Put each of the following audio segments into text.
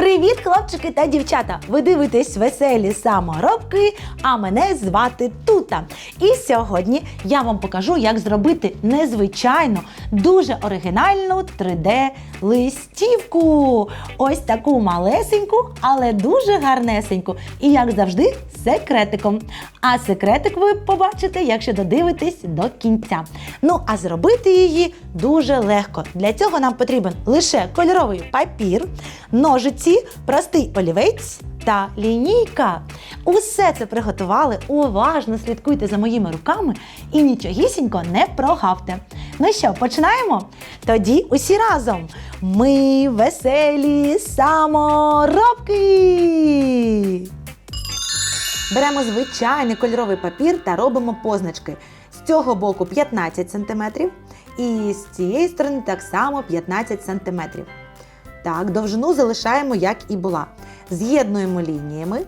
Привіт, хлопчики та дівчата! Ви дивитесь веселі саморобки, а мене звати Тута. І сьогодні я вам покажу, як зробити незвичайну, дуже оригінальну 3D-листівку. Ось таку малесеньку, але дуже гарнесеньку. І як завжди, секретиком. А секретик ви побачите, якщо додивитесь до кінця. Ну, а зробити її дуже легко. Для цього нам потрібен лише кольоровий папір, ножиці, простий олівець та лінійка. Усе це приготували. Уважно слідкуйте за моїми руками і нічогісінько не прогавте. Ну що, починаємо? Тоді усі разом. Ми веселі саморобки! Беремо звичайний кольоровий папір та робимо позначки. З цього боку 15 см і з цієї сторони так само 15 см. Так, довжину залишаємо, як і була. З'єднуємо лініями,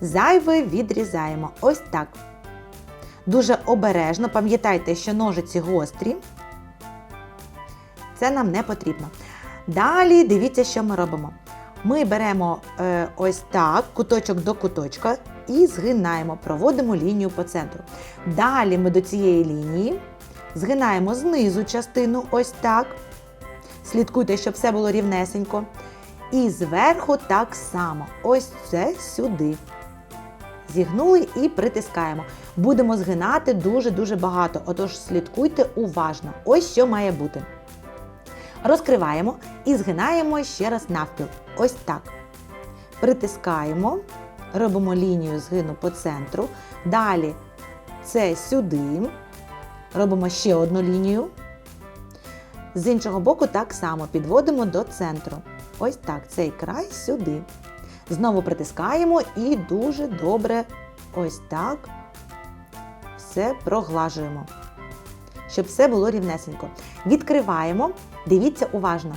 зайве відрізаємо. Ось так. Дуже обережно, пам'ятайте, що ножиці гострі. Це нам не потрібно. Далі дивіться, що ми робимо. Ми беремо е, ось так, куточок до куточка і згинаємо, проводимо лінію по центру. Далі ми до цієї лінії згинаємо знизу частину ось так. Слідкуйте, щоб все було рівнесенько. І зверху так само. Ось це сюди. Зігнули і притискаємо. Будемо згинати дуже-дуже багато, отож слідкуйте уважно. Ось що має бути. Розкриваємо і згинаємо ще раз навпіл. Ось так. Притискаємо, робимо лінію згину по центру. Далі це сюди. Робимо ще одну лінію. З іншого боку так само підводимо до центру. Ось так, цей край сюди. Знову притискаємо і дуже добре ось так все проглажуємо, щоб все було рівнесенько. Відкриваємо, дивіться уважно.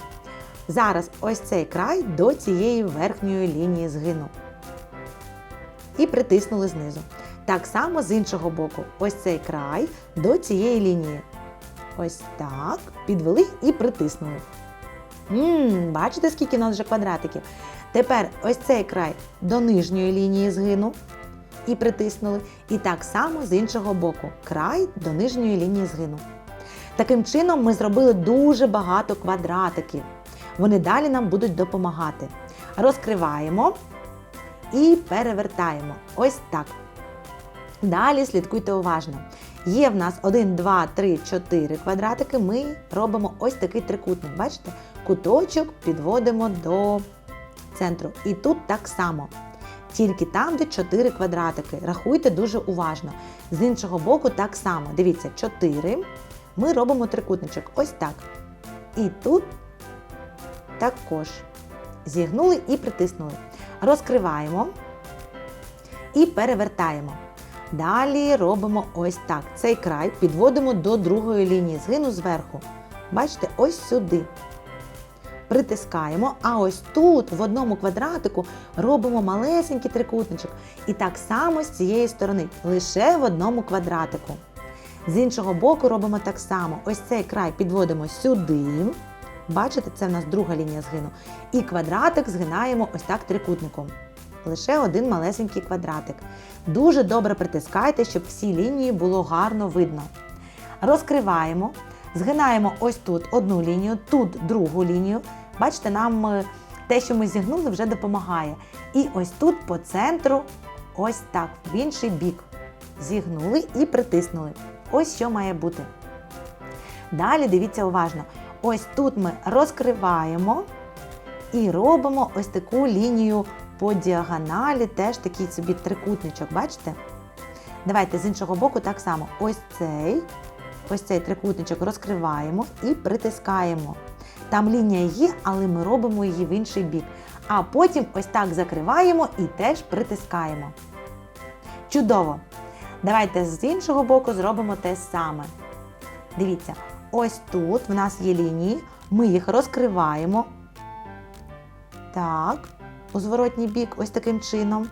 Зараз ось цей край до цієї верхньої лінії згину. І притиснули знизу. Так само з іншого боку, ось цей край до цієї лінії. Ось так. Підвели і притиснули. Ммм, бачите, скільки у нас вже квадратиків? Тепер ось цей край до нижньої лінії згину і притиснули. І так само з іншого боку край до нижньої лінії згину. Таким чином ми зробили дуже багато квадратиків. Вони далі нам будуть допомагати. Розкриваємо і перевертаємо. Ось так. Далі слідкуйте уважно. Є в нас 1, 2, 3, 4 квадратики. Ми робимо ось такий трикутник. Бачите? Куточок підводимо до центру. І тут так само. Тільки там, де 4 квадратики. Рахуйте дуже уважно. З іншого боку, так само. Дивіться, 4. Ми робимо трикутничок. Ось так. І тут також. Зігнули і притиснули. Розкриваємо і перевертаємо. Далі робимо ось так. Цей край підводимо до другої лінії згину зверху. Бачите, ось сюди. Притискаємо, а ось тут, в одному квадратику, робимо малесенький трикутничок. І так само з цієї сторони, лише в одному квадратику. З іншого боку робимо так само. Ось цей край підводимо сюди. Бачите, це в нас друга лінія згину. І квадратик згинаємо ось так трикутником. Лише один малесенький квадратик. Дуже добре притискайте, щоб всі лінії було гарно видно. Розкриваємо, згинаємо ось тут одну лінію, тут другу лінію. Бачите, нам е, те, що ми зігнули, вже допомагає. І ось тут по центру, ось так, в інший бік. Зігнули і притиснули. Ось що має бути. Далі дивіться уважно. Ось тут ми розкриваємо і робимо ось таку лінію по діагоналі, теж такий собі трикутничок, бачите? Давайте з іншого боку так само. Ось цей ось цей трикутничок розкриваємо і притискаємо. Там лінія є, але ми робимо її в інший бік. А потім ось так закриваємо і теж притискаємо. Чудово! Давайте з іншого боку зробимо те саме. Дивіться, ось тут в нас є лінії, ми їх розкриваємо. Так, у зворотній бік, ось таким чином.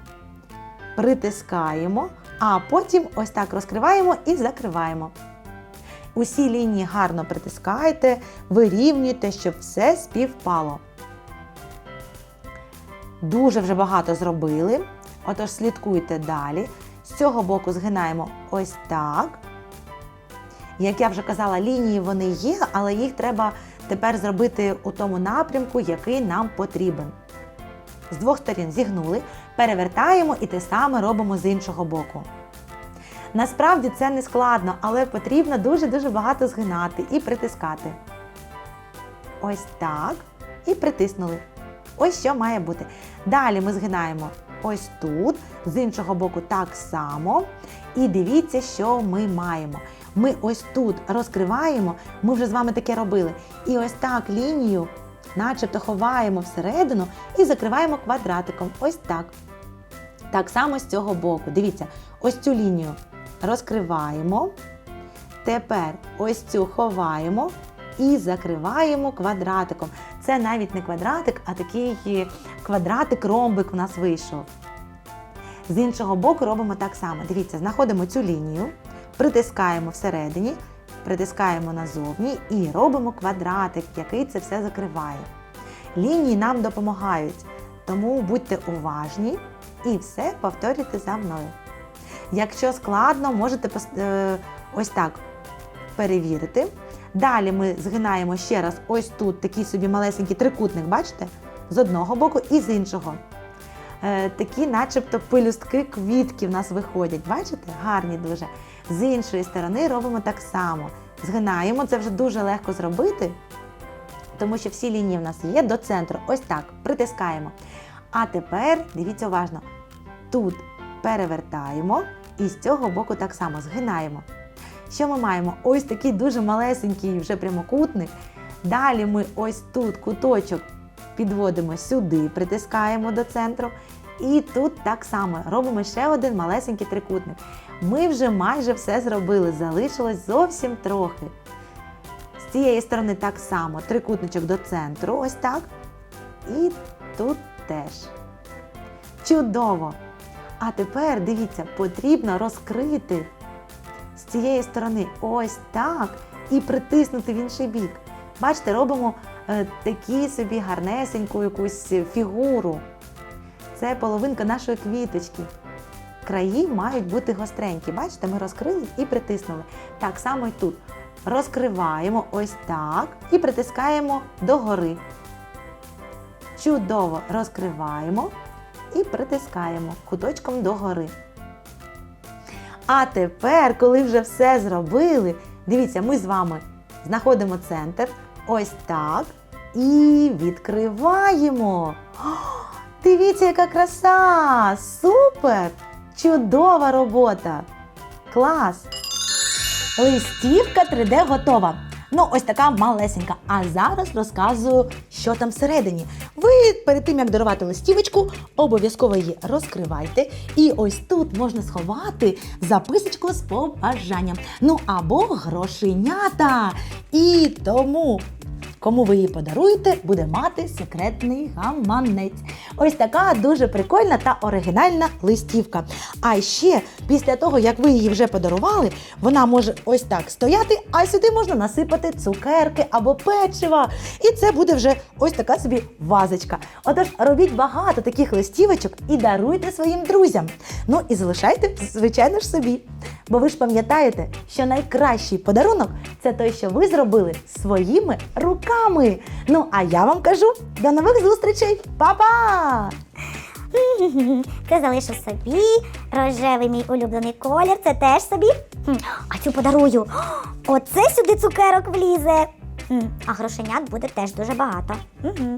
Притискаємо, а потім ось так розкриваємо і закриваємо. Усі лінії гарно притискайте, вирівнюйте, щоб все співпало. Дуже вже багато зробили. Отож, слідкуйте далі. З цього боку згинаємо ось так. Як я вже казала, лінії вони є, але їх треба тепер зробити у тому напрямку, який нам потрібен. З двох сторін зігнули, перевертаємо і те саме робимо з іншого боку. Насправді це не складно, але потрібно дуже-дуже багато згинати і притискати. Ось так. І притиснули. Ось що має бути. Далі ми згинаємо ось тут, з іншого боку так само. І дивіться, що ми маємо. Ми ось тут розкриваємо, ми вже з вами таке робили. І ось так лінію, начебто ховаємо всередину і закриваємо квадратиком. Ось так. Так само з цього боку. Дивіться, ось цю лінію розкриваємо. Тепер ось цю ховаємо і закриваємо квадратиком. Це навіть не квадратик, а такий квадратик-ромбик у нас вийшов. З іншого боку робимо так само. Дивіться, знаходимо цю лінію, притискаємо всередині, притискаємо назовні і робимо квадратик, який це все закриває. Лінії нам допомагають, тому будьте уважні і все повторюйте за мною. Якщо складно, можете е, ось так перевірити. Далі ми згинаємо ще раз ось тут такий собі малесенький трикутник, бачите? З одного боку і з іншого. Е, такі, начебто, пелюстки квітки в нас виходять. Бачите? Гарні дуже. З іншої сторони робимо так само. Згинаємо, це вже дуже легко зробити, тому що всі лінії в нас є до центру. Ось так, притискаємо. А тепер дивіться уважно. Тут перевертаємо і з цього боку так само згинаємо. Що ми маємо? Ось такий дуже малесенький вже прямокутник. Далі ми ось тут куточок підводимо сюди, притискаємо до центру. І тут так само робимо ще один малесенький трикутник. Ми вже майже все зробили, залишилось зовсім трохи. З цієї сторони так само трикутничок до центру, ось так. І тут теж. Чудово! А тепер дивіться, потрібно розкрити з цієї сторони ось так і притиснути в інший бік. Бачите, робимо е, такі собі гарнесеньку якусь фігуру. Це половинка нашої квіточки. Краї мають бути гостренькі. Бачите, ми розкрили і притиснули. Так само і тут. Розкриваємо ось так і притискаємо догори. Чудово розкриваємо і притискаємо куточком догори. А тепер, коли вже все зробили, дивіться, ми з вами знаходимо центр, ось так, і відкриваємо. О, дивіться, яка краса! Супер! Чудова робота! Клас! Листівка 3D готова. Ну, ось така малесенька. А зараз розказую, що там всередині. Ви перед тим, як дарувати листівочку, обов'язково її розкривайте. І ось тут можна сховати записочку з побажанням. Ну або грошенята. І тому. Кому ви її подаруєте, буде мати секретний гаманець. Ось така дуже прикольна та оригінальна листівка. А ще після того, як ви її вже подарували, вона може ось так стояти, а сюди можна насипати цукерки або печива. І це буде вже ось така собі вазочка. Отож, робіть багато таких листівочок і даруйте своїм друзям. Ну і залишайте, звичайно ж, собі. Бо ви ж пам'ятаєте, що найкращий подарунок це той, що ви зробили своїми руками. Ну а я вам кажу до нових зустрічей! Па-па! Це залишу собі. Рожевий мій улюблений колір, це теж собі. А цю подарую. Оце сюди цукерок влізе. А грошенят буде теж дуже багато. Угу.